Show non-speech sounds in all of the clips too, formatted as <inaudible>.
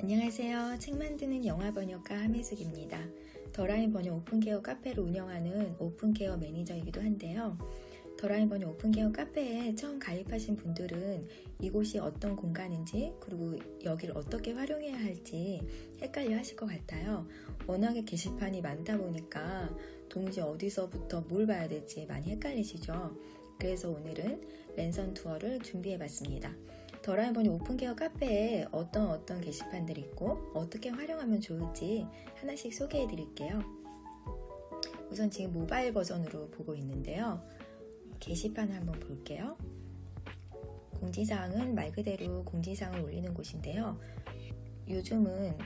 안녕하세요. 책 만드는 영화 번역가 함혜숙입니다. 더라인 번역 오픈케어 카페를 운영하는 오픈케어 매니저이기도 한데요. 더라인 번역 오픈케어 카페에 처음 가입하신 분들은 이곳이 어떤 공간인지 그리고 여기를 어떻게 활용해야 할지 헷갈려 하실 것 같아요. 워낙에 게시판이 많다 보니까 동시에 어디서부터 뭘 봐야 될지 많이 헷갈리시죠? 그래서 오늘은 랜선 투어를 준비해 봤습니다. 더라이번이 오픈케어 카페에 어떤 어떤 게시판들이 있고 어떻게 활용하면 좋을지 하나씩 소개해 드릴게요. 우선 지금 모바일 버전으로 보고 있는데요. 게시판을 한번 볼게요. 공지사항은 말 그대로 공지사항을 올리는 곳인데요. 요즘은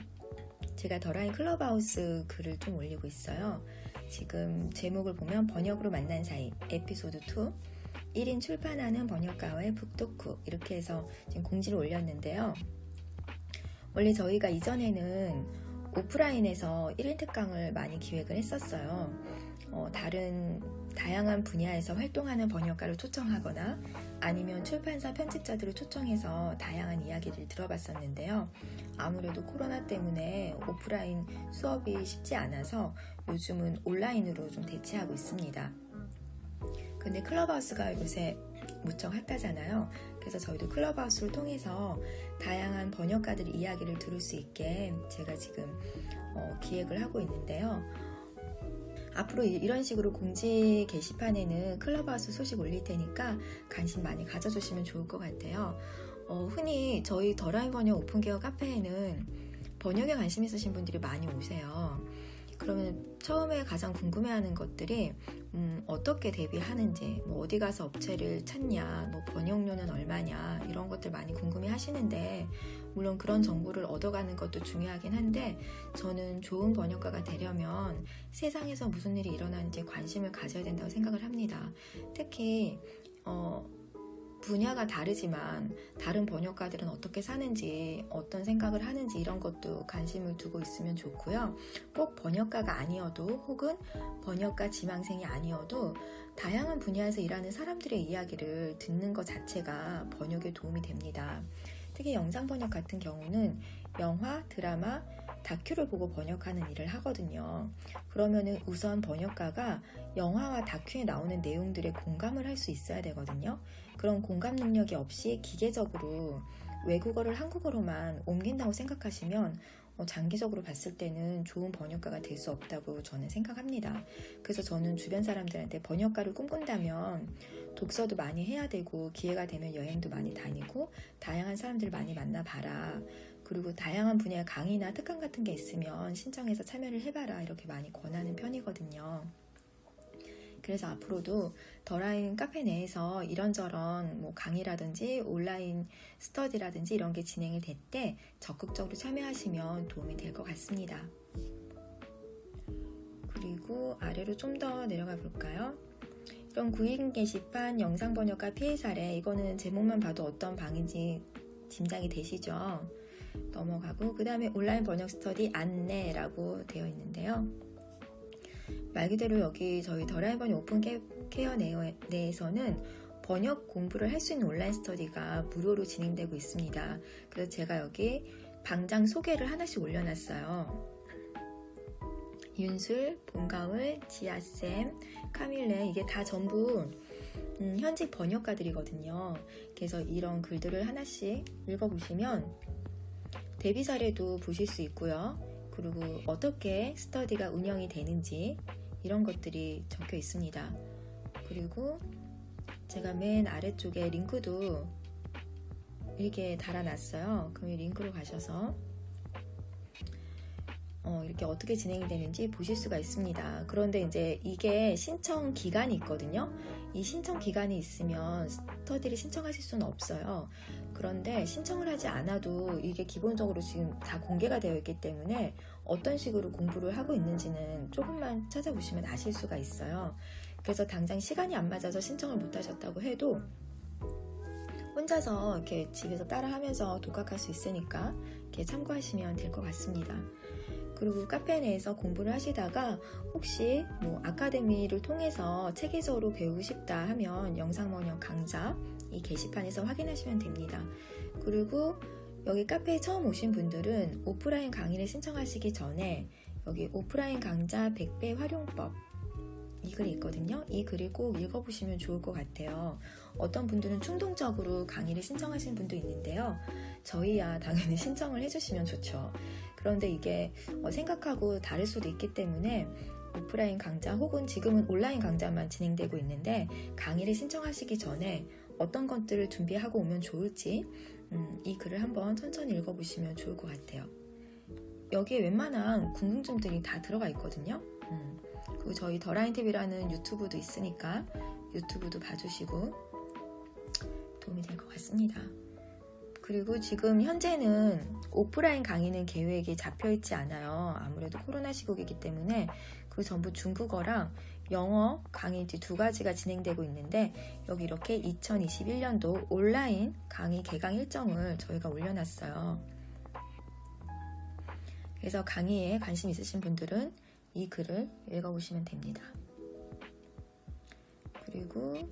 제가 더라인 클럽하우스 글을 좀 올리고 있어요. 지금 제목을 보면 번역으로 만난 사이 에피소드 2 1인 출판하는 번역가와의 북토크 이렇게 해서 지금 공지를 올렸는데요. 원래 저희가 이전에는 오프라인에서 1인 특강을 많이 기획을 했었어요. 어, 다른 다양한 분야에서 활동하는 번역가를 초청하거나 아니면 출판사 편집자들을 초청해서 다양한 이야기를 들어봤었는데요. 아무래도 코로나 때문에 오프라인 수업이 쉽지 않아서 요즘은 온라인으로 좀 대체하고 있습니다. 근데 클럽하우스가 요새 무척 핫하잖아요. 그래서 저희도 클럽하우스를 통해서 다양한 번역가들 이야기를 들을 수 있게 제가 지금 어, 기획을 하고 있는데요. 앞으로 이런 식으로 공지 게시판에는 클럽하우스 소식 올릴 테니까 관심 많이 가져주시면 좋을 것 같아요. 어, 흔히 저희 더라인 번역 오픈케어 카페에는 번역에 관심 있으신 분들이 많이 오세요. 그러면 처음에 가장 궁금해하는 것들이 음, 어떻게 대비하는지, 뭐 어디 가서 업체를 찾냐, 뭐 번역료는 얼마냐 이런 것들 많이 궁금해하시는데 물론 그런 정보를 얻어가는 것도 중요하긴 한데 저는 좋은 번역가가 되려면 세상에서 무슨 일이 일어나는지 관심을 가져야 된다고 생각을 합니다. 특히 어, 분야가 다르지만 다른 번역가들은 어떻게 사는지 어떤 생각을 하는지 이런 것도 관심을 두고 있으면 좋고요. 꼭 번역가가 아니어도 혹은 번역가 지망생이 아니어도 다양한 분야에서 일하는 사람들의 이야기를 듣는 것 자체가 번역에 도움이 됩니다. 특히 영상 번역 같은 경우는 영화, 드라마, 다큐를 보고 번역하는 일을 하거든요. 그러면은 우선 번역가가 영화와 다큐에 나오는 내용들에 공감을 할 수 있어야 되거든요. 그런 공감 능력이 없이 기계적으로 외국어를 한국어로만 옮긴다고 생각하시면 어, 장기적으로 봤을 때는 좋은 번역가가 될 수 없다고 저는 생각합니다. 그래서 저는 주변 사람들한테 번역가를 꿈꾼다면 독서도 많이 해야 되고 기회가 되면 여행도 많이 다니고 다양한 사람들 많이 만나봐라. 그리고 다양한 분야의 강의나 특강 같은 게 있으면 신청해서 참여를 해봐라. 이렇게 많이 권하는 편이거든요. 그래서 앞으로도 더라인 카페 내에서 이런저런 뭐 강의라든지 온라인 스터디라든지 이런 게 진행이 될 때 적극적으로 참여하시면 도움이 될 것 같습니다. 그리고 아래로 좀 더 내려가 볼까요? 이런 구인 게시판 영상 번역가 피해 사례 이거는 제목만 봐도 어떤 방인지 짐작이 되시죠? 넘어가고 그 다음에 온라인 번역 스터디 안내라고 되어 있는데요. 말 그대로 여기 저희 더라이번이 오픈 케어 내에서는 번역 공부를 할 수 있는 온라인 스터디가 무료로 진행되고 있습니다. 그래서 제가 여기 방장 소개를 하나씩 올려놨어요. 윤술, 봄가을, 지아쌤, 카밀레 이게 다 전부 음, 현직 번역가들이거든요. 그래서 이런 글들을 하나씩 읽어보시면 데뷔 사례도 보실 수 있고요. 그리고 어떻게 스터디가 운영이 되는지 이런 것들이 적혀 있습니다. 그리고 제가 맨 아래쪽에 링크도 이렇게 달아놨어요. 그럼 이 링크로 가셔서 어, 이렇게 어떻게 진행이 되는지 보실 수가 있습니다. 그런데 이제 이게 신청 기간이 있거든요. 이 신청 기간이 있으면 스터디를 신청하실 수는 없어요. 그런데 신청을 하지 않아도 이게 기본적으로 지금 다 공개가 되어 있기 때문에 어떤 식으로 공부를 하고 있는지는 조금만 찾아보시면 아실 수가 있어요. 그래서 당장 시간이 안 맞아서 신청을 못 하셨다고 해도 혼자서 이렇게 집에서 따라하면서 독학할 수 있으니까 이렇게 참고하시면 될 것 같습니다. 그리고 카페 내에서 공부를 하시다가 혹시 뭐 아카데미를 통해서 체계적으로 배우고 싶다 하면 영상 번역 강좌 이 게시판에서 확인하시면 됩니다. 그리고 여기 카페에 처음 오신 분들은 오프라인 강의를 신청하시기 전에 여기 오프라인 강좌 100배 활용법 이 글이 있거든요. 이 글을 꼭 읽어보시면 좋을 것 같아요. 어떤 분들은 충동적으로 강의를 신청하시는 분도 있는데요. 저희야 당연히 <laughs> 신청을 해주시면 좋죠. 그런데 이게 어, 생각하고 다를 수도 있기 때문에 오프라인 강좌 혹은 지금은 온라인 강좌만 진행되고 있는데 강의를 신청하시기 전에 어떤 것들을 준비하고 오면 좋을지 음, 이 글을 한번 천천히 읽어보시면 좋을 것 같아요. 여기에 웬만한 궁금증들이 다 들어가 있거든요. 음, 그리고 저희 더라인TV라는 유튜브도 있으니까 유튜브도 봐주시고 도움이 될 것 같습니다. 그리고 지금 현재는 오프라인 강의는 계획이 잡혀 있지 않아요. 아무래도 코로나 시국이기 때문에 그 전부 중국어랑 영어 강의 이제 두 가지가 진행되고 있는데 여기 이렇게 2021년도 온라인 강의 개강 일정을 저희가 올려놨어요. 그래서 강의에 관심 있으신 분들은 이 글을 읽어보시면 됩니다. 그리고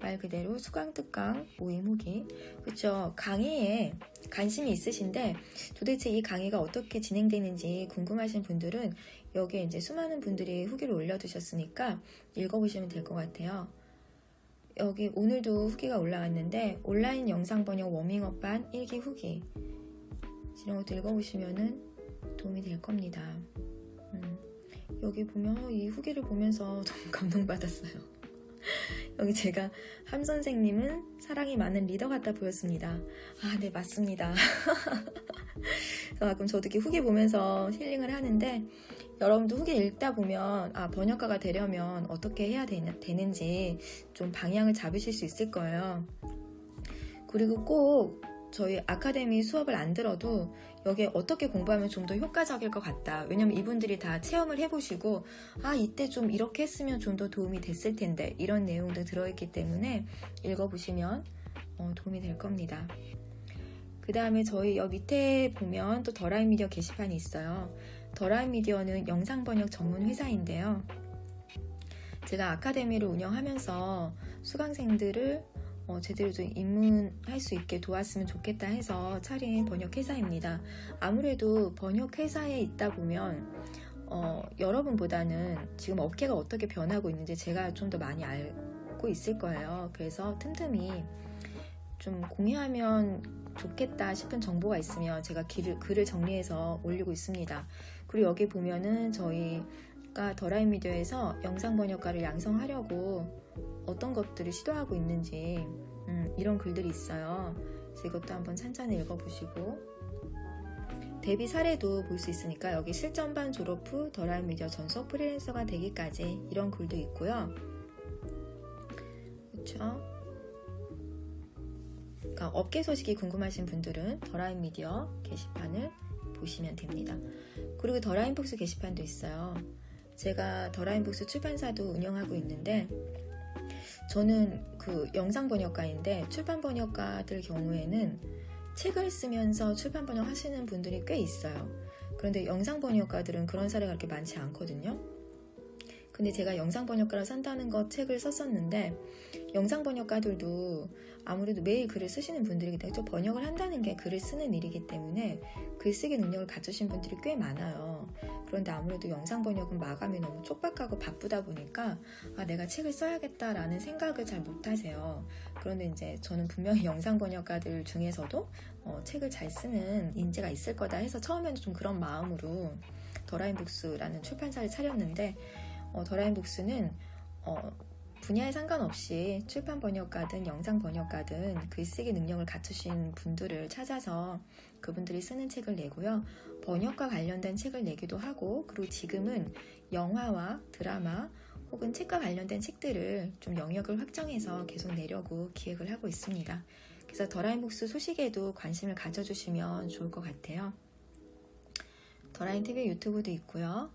말 그대로 수강특강 후기 그렇죠 강의에 관심이 있으신데 도대체 이 강의가 어떻게 진행되는지 궁금하신 분들은 여기에 이제 수많은 분들이 후기를 올려두셨으니까 읽어보시면 될 것 같아요. 여기 오늘도 후기가 올라왔는데 온라인 영상 번역 워밍업반 1기 후기 이런 것도 읽어보시면은 도움이 될 겁니다. 음, 여기 보면 어, 이 후기를 보면서 <laughs> 너무 감동받았어요. 여기 제가 함 선생님은 사랑이 많은 리더 같다 보였습니다. 아, 네, 맞습니다. <laughs> 가끔 저도 이렇게 후기 보면서 힐링을 하는데 여러분도 후기 읽다 보면 아, 번역가가 되려면 어떻게 해야 되는, 지좀 방향을 잡으실 수 있을 거예요. 그리고 꼭 저희 아카데미 수업을 안 들어도 여기에 어떻게 공부하면 좀 더 효과적일 것 같다. 왜냐면 이분들이 다 체험을 해보시고, 아, 이때 좀 이렇게 했으면 좀 더 도움이 됐을 텐데, 이런 내용도 들어있기 때문에 읽어보시면 어, 도움이 될 겁니다. 그 다음에 저희 여 밑에 보면 또 더라인 미디어 게시판이 있어요. 더라인 미디어는 영상 번역 전문 회사인데요. 제가 아카데미를 운영하면서 수강생들을 어, 제대로 좀 입문할 수 있게 도왔으면 좋겠다 해서 차린 번역 회사입니다. 아무래도 번역 회사에 있다 보면 어, 여러분보다는 지금 업계가 어떻게 변하고 있는지 제가 좀 더 많이 알고 있을 거예요. 그래서 틈틈이 좀 공유하면 좋겠다 싶은 정보가 있으면 제가 글을 정리해서 올리고 있습니다. 그리고 여기 보면은 저희 가 더라인 미디어에서 영상 번역가를 양성하려고 어떤 것들을 시도하고 있는지 음, 이런 글들이 있어요. 그래서 이것도 한번 찬찬히 읽어보시고 데뷔 사례도 볼 수 있으니까 여기 실전반 졸업 후 더라인 미디어 전속 프리랜서가 되기까지 이런 글도 있고요. 그렇죠? 그러니까 업계 소식이 궁금하신 분들은 더라인 미디어 게시판을 보시면 됩니다. 그리고 더라인 복스 게시판도 있어요. 제가 더라인 복스 출판사도 운영하고 있는데 저는 그 영상 번역가인데 출판 번역가들 경우에는 책을 쓰면서 출판 번역 하시는 분들이 꽤 있어요. 그런데 영상 번역가들은 그런 사례가 그렇게 많지 않거든요. 근데 제가 영상 번역가를 산다는 것 책을 썼었는데 영상 번역가들도 아무래도 매일 글을 쓰시는 분들이기 때문에 번역을 한다는 게 글을 쓰는 일이기 때문에 글쓰기 능력을 갖추신 분들이 꽤 많아요. 그런데 아무래도 영상 번역은 마감이 너무 촉박하고 바쁘다 보니까 아, 내가 책을 써야겠다라는 생각을 잘 못하세요. 그런데 이제 저는 분명히 <laughs> 영상 번역가들 중에서도 어, 책을 잘 쓰는 인재가 있을 거다 해서 처음에는 좀 그런 마음으로 더라인 북스라는 출판사를 차렸는데 어, 더라인북스는 어, 분야에 상관없이 출판 번역가든 영상 번역가든 글쓰기 능력을 갖추신 분들을 찾아서 그분들이 쓰는 책을 내고요. 번역과 관련된 책을 내기도 하고, 그리고 지금은 영화와 드라마 혹은 책과 관련된 책들을 좀 영역을 확정해서 계속 내려고 기획을 하고 있습니다. 그래서 더라인북스 소식에도 관심을 가져주시면 좋을 것 같아요. 더라인TV 유튜브도 있고요.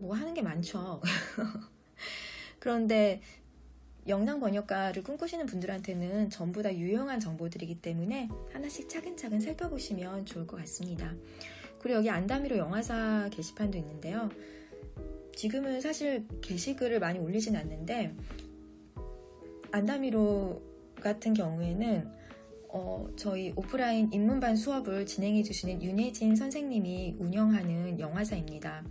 뭐 하는 게 많죠. <laughs> 그런데 영상 번역가를 꿈꾸시는 분들한테는 전부 다 유용한 정보들이기 때문에 하나씩 차근차근 살펴보시면 좋을 것 같습니다. 그리고 여기 안다미로 영화사 게시판도 있는데요. 지금은 사실 게시글을 많이 올리진 않는데 안다미로 같은 경우에는 어, 저희 오프라인 입문반 수업을 진행해 주시는 윤혜진 선생님이 운영하는 영화사입니다.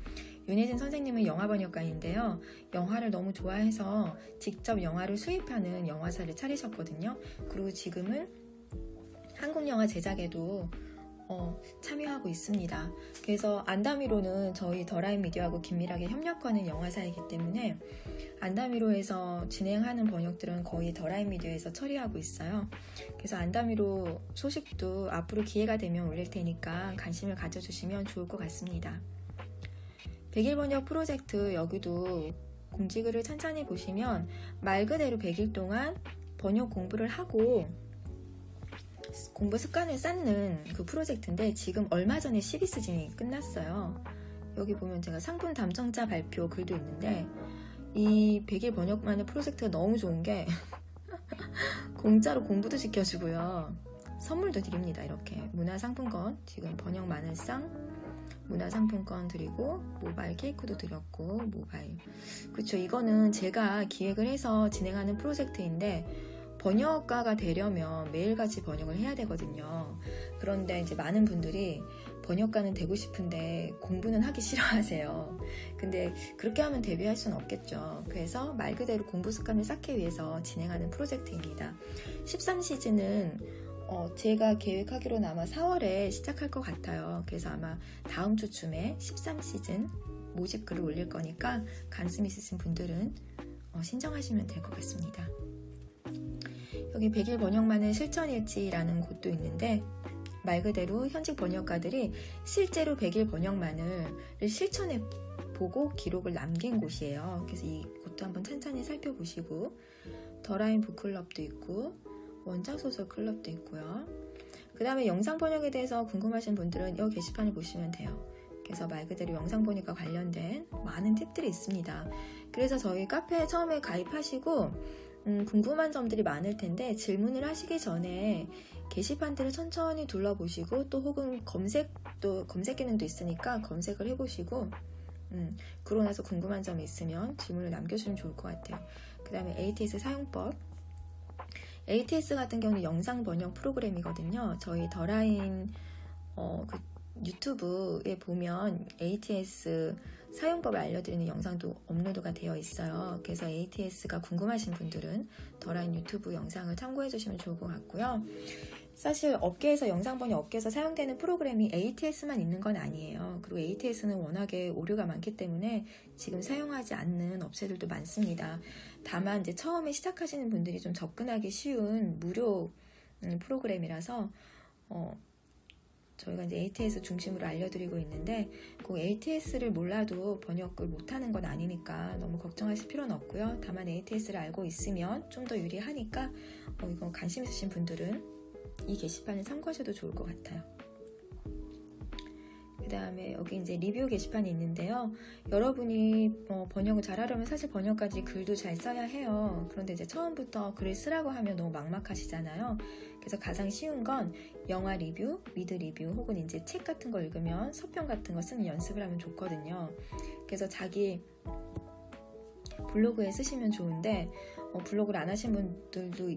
윤혜진 선생님은 영화 번역가인데요. 영화를 너무 좋아해서 직접 영화를 수입하는 영화사를 차리셨거든요. 그리고 지금은 한국 영화 제작에도 어, 참여하고 있습니다. 그래서 안다미로는 저희 더라인 미디어하고 긴밀하게 협력하는 영화사이기 때문에 안다미로에서 진행하는 번역들은 거의 더라인 미디어에서 처리하고 있어요. 그래서 안다미로 소식도 앞으로 기회가 되면 올릴 테니까 관심을 가져주시면 좋을 것 같습니다. 백일 번역 프로젝트 여기도 공지글을 천천히 보시면 말 그대로 100일 동안 번역 공부를 하고 공부 습관을 쌓는 그 프로젝트인데 지금 얼마 전에 12시즌이 끝났어요. 여기 보면 제가 상품 담청자 발표 글도 있는데 이 100일 번역만의 프로젝트가 너무 좋은 게 <laughs> 공짜로 공부도 시켜주고요. 선물도 드립니다. 이렇게 문화상품권 지금 번역 마늘상 문화상품권 드리고 모바일 케이크도 드렸고 모바일 그렇죠. 이거는 제가 기획을 해서 진행하는 프로젝트인데 번역가가 되려면 매일같이 번역을 해야 되거든요. 그런데 이제 많은 분들이 번역가는 되고 싶은데 공부는 하기 싫어하세요. 근데 그렇게 하면 데뷔할 수는 없겠죠. 그래서 말 그대로 공부 습관을 쌓기 위해서 진행하는 프로젝트입니다. 13시즌은 어, 제가 계획하기로는 아마 4월에 시작할 것 같아요. 그래서 아마 다음 주쯤에 13시즌 모집 글을 올릴 거니까 관심 있으신 분들은 어, 신청하시면 될 것 같습니다. 여기 100일 번역만의 실천일지라는 곳도 있는데 말 그대로 현직 번역가들이 실제로 100일 번역만을 실천해 보고 기록을 남긴 곳이에요. 그래서 이 곳도 한번 천천히 살펴보시고 더라인 북클럽도 있고 원작 소설 클럽도 있고요. 그 다음에 영상 번역에 대해서 궁금하신 분들은 이 게시판을 보시면 돼요. 그래서 말 그대로 영상 번역과 관련된 많은 팁들이 있습니다. 그래서 저희 카페에 처음에 가입하시고 음, 궁금한 점들이 많을 텐데 질문을 하시기 전에 게시판들을 천천히 둘러보시고 또 혹은 검색도 검색 기능도 있으니까 검색을 해보시고 음, 그러고 나서 궁금한 점이 있으면 질문을 남겨주시면 좋을 것 같아요. 그 다음에 ATS 사용법 ATS 같은 경우는 영상 번역 프로그램이거든요. 저희 더라인 어, 그 유튜브에 보면 ATS 사용법을 알려드리는 영상도 업로드가 되어 있어요. 그래서 ATS가 궁금하신 분들은 더라인 유튜브 영상을 참고해 주시면 좋을 것 같고요. 사실 업계에서 영상 번역 업계에서 사용되는 프로그램이 ATS만 있는 건 아니에요. 그리고 ATS는 워낙에 오류가 많기 때문에 지금 사용하지 않는 업체들도 많습니다. 다만 이제 처음에 시작하시는 분들이 좀 접근하기 쉬운 무료 음, 프로그램이라서 어, 저희가 이제 ATS 중심으로 알려드리고 있는데 그 ATS를 몰라도 번역을 못하는 건 아니니까 너무 걱정하실 필요는 없고요. 다만 ATS를 알고 있으면 좀 더 유리하니까 어, 이거 관심 있으신 분들은 이 게시판을 참고하셔도 좋을 것 같아요. 그 다음에 여기 이제 리뷰 게시판이 있는데요. 여러분이 어, 번역을 잘하려면 사실 번역까지 글도 잘 써야 해요. 그런데 이제 처음부터 글을 쓰라고 하면 너무 막막하시잖아요. 그래서 가장 쉬운 건 영화 리뷰, 미드 리뷰 혹은 이제 책 같은 거 읽으면 서평 같은 거 쓰는 연습을 하면 좋거든요. 그래서 자기 블로그에 쓰시면 좋은데 어, 블로그를 안 하신 분들도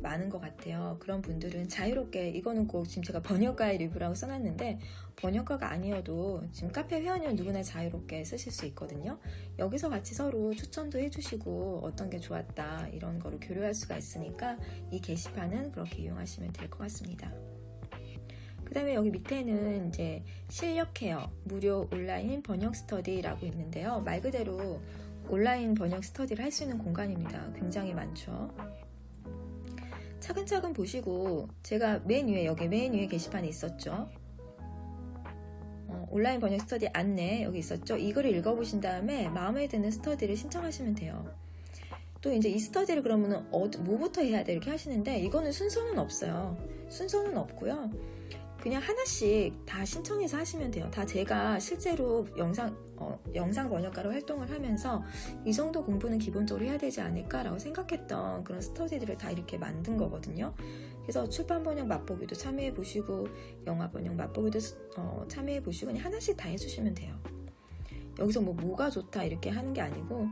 많은 것 같아요. 그런 분들은 자유롭게 이거는 꼭 지금 제가 번역가의 리뷰라고 써놨는데 번역가가 아니어도 지금 카페 회원이면 누구나 자유롭게 쓰실 수 있거든요. 여기서 같이 서로 추천도 해주시고 어떤 게 좋았다 이런 거를 교류할 수가 있으니까 이 게시판은 그렇게 이용하시면 될 것 같습니다. 그 다음에 여기 밑에는 이제 실력 케어 무료 온라인 번역 스터디라고 있는데요. 말 그대로 온라인 번역 스터디를 할 수 있는 공간입니다. 굉장히 많죠. 차근차근 보시고 제가 맨 위에 여기 맨 위에 게시판에 있었죠. 어, 온라인 번역 스터디 안내 여기 있었죠. 이거를 읽어보신 다음에 마음에 드는 스터디를 신청하시면 돼요. 또 이제 이 스터디를 그러면 어, 뭐부터 해야 돼 이렇게 하시는데 이거는 순서는 없어요. 순서는 없고요. 그냥 하나씩 다 신청해서 하시면 돼요. 다 제가 실제로 영상, 어, 영상 번역가로 활동을 하면서 이 정도 공부는 기본적으로 해야 되지 않을까라고 생각했던 그런 스터디들을 다 이렇게 만든 거거든요. 그래서 출판 번역 맛보기도 참여해 보시고, 영화 번역 맛보기도 어, 참여해 보시고, 그냥 하나씩 다 해주시면 돼요. 여기서 뭐 뭐가 좋다 이렇게 하는 게 아니고,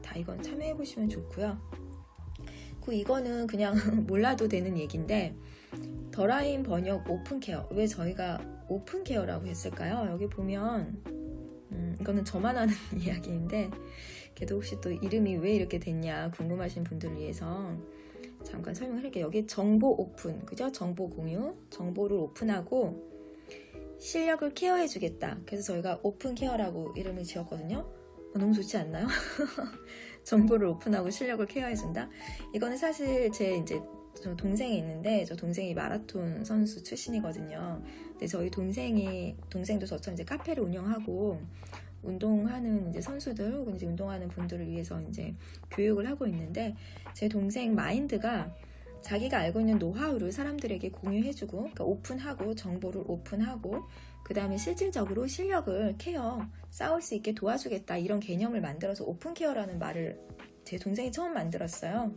다 이건 참여해 보시면 좋고요. 그 이거는 그냥 <laughs> 몰라도 되는 얘기인데, 더라인 번역 오픈케어. 왜 저희가 오픈케어라고 했을까요? 여기 보면, 음, 이거는 저만 아는 <laughs> 이야기인데, 그래도 혹시 또 이름이 왜 이렇게 됐냐 궁금하신 분들을 위해서 잠깐 설명을 할게요. 여기 정보 오픈, 그죠? 정보 공유, 정보를 오픈하고 실력을 케어해주겠다. 그래서 저희가 오픈 케어라고 이름을 지었거든요. 어, 너무 좋지 않나요? <laughs> 정보를 오픈하고 실력을 케어해준다. 이거는 사실 제 이제 저 동생이 있는데 저 동생이 마라톤 선수 출신이거든요. 근데 저희 동생이 동생도 저처럼 이제 카페를 운영하고 운동하는 이제 선수들 혹은 이제 운동하는 분들을 위해서 이제 교육을 하고 있는데 제 동생 마인드가 자기가 알고 있는 노하우를 사람들에게 공유해주고 그러니까 오픈하고 정보를 오픈하고 그 다음에 실질적으로 실력을 케어 쌓을 수 있게 도와주겠다 이런 개념을 만들어서 오픈 케어라는 말을 제 동생이 처음 만들었어요.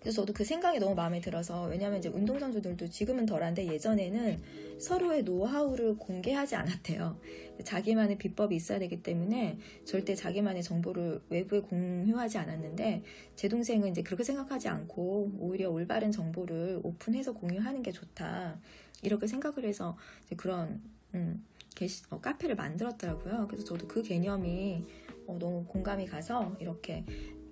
그래서 저도 그 생각이 너무 마음에 들어서 왜냐하면 이제 운동 선수들도 지금은 덜한데 예전에는 서로의 노하우를 공개하지 않았대요. 자기만의 비법이 있어야 되기 때문에 절대 자기만의 정보를 외부에 공유하지 않았는데 제 동생은 이제 그렇게 생각하지 않고 오히려 올바른 정보를 오픈해서 공유하는 게 좋다 이렇게 생각을 해서 그런 음, 게시, 어, 카페를 만들었더라고요. 그래서 저도 그 개념이 어, 너무 공감이 가서 이렇게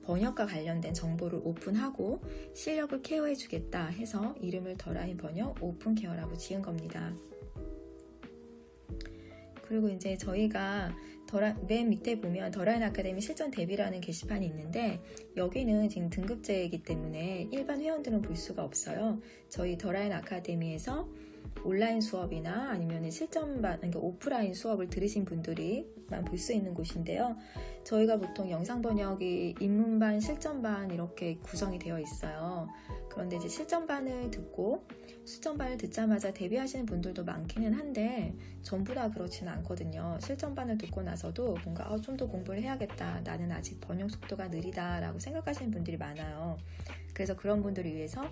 번역과 관련된 정보를 오픈하고 실력을 케어해주겠다 해서 이름을 더라인 번역 오픈 케어라고 지은 겁니다. 그리고 이제 저희가 더라, 맨 밑에 보면 더라인 아카데미 실전 대비라는 게시판이 있는데 여기는 지금 등급제이기 때문에 일반 회원들은 볼 수가 없어요. 저희 더라인 아카데미에서 온라인 수업이나 아니면 실전반, 그러니까 오프라인 수업을 들으신 분들이만 볼 수 있는 곳인데요. 저희가 보통 영상 번역이 입문반, 실전반 이렇게 구성이 되어 있어요. 그런데 이제 실전반을 듣고 실전반을 듣자마자 데뷔하시는 분들도 많기는 한데 전부 다 그렇지는 않거든요. 실전반을 듣고 나서도 뭔가 어, 좀 더 공부를 해야겠다. 나는 아직 번역 속도가 느리다라고 생각하시는 분들이 많아요. 그래서 그런 분들을 위해서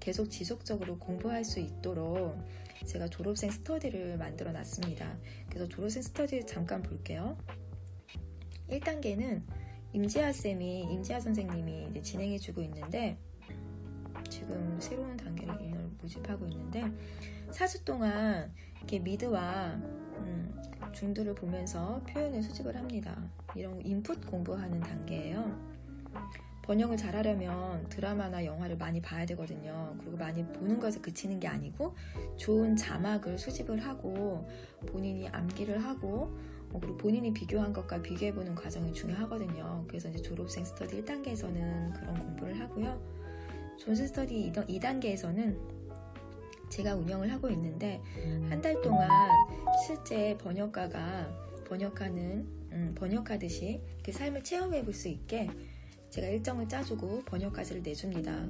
계속 지속적으로 공부할 수 있도록 제가 졸업생 스터디를 만들어 놨습니다. 그래서 졸업생 스터디 잠깐 볼게요. 1단계는 임지아 쌤이 임지아 선생님이 이제 진행해 주고 있는데 지금 새로운 단계를 인을 모집하고 있는데 4주 동안 이렇게 미드와 음, 중들을 보면서 표현을 수집을 합니다. 이런 인풋 공부하는 단계예요. 번역을 잘하려면 드라마나 영화를 많이 봐야 되거든요. 그리고 많이 보는 것에 그치는 게 아니고 좋은 자막을 수집을 하고 본인이 암기를 하고 어, 그리고 본인이 비교한 것과 비교해보는 과정이 중요하거든요. 그래서 이제 졸업생 스터디 1단계에서는 그런 공부를 하고요. 존슨 스터디 2단계에서는 제가 운영을 하고 있는데 한 달 동안 실제 번역가가 번역하는 음, 번역하듯이 그 삶을 체험해 볼 수 있게 제가 일정을 짜주고 번역까지를 내줍니다.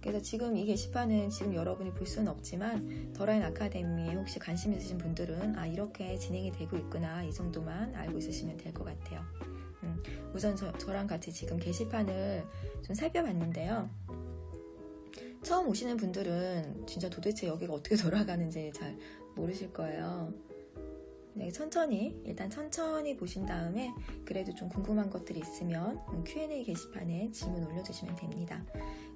그래서 지금 이 게시판은 지금 여러분이 볼 수는 없지만 더라인 아카데미에 혹시 관심 있으신 분들은 아 이렇게 진행이 되고 있구나 이 정도만 알고 있으시면 될 것 같아요. 음, 우선 저, 저랑 같이 지금 게시판을 좀 살펴봤는데요. 처음 오시는 분들은 진짜 도대체 여기가 어떻게 <laughs> 돌아가는지 잘 모르실 거예요. 네, 천천히 일단 천천히 보신 다음에 그래도 좀 궁금한 것들이 있으면 Q&A 게시판에 질문 올려주시면 됩니다.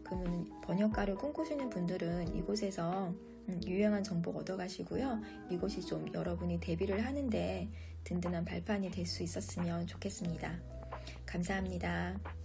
그러면 번역가를 꿈꾸시는 분들은 이곳에서 음, 유용한 정보 얻어가시고요. 이곳이 좀 여러분이 데뷔를 하는데 든든한 발판이 될 수 있었으면 좋겠습니다. 감사합니다.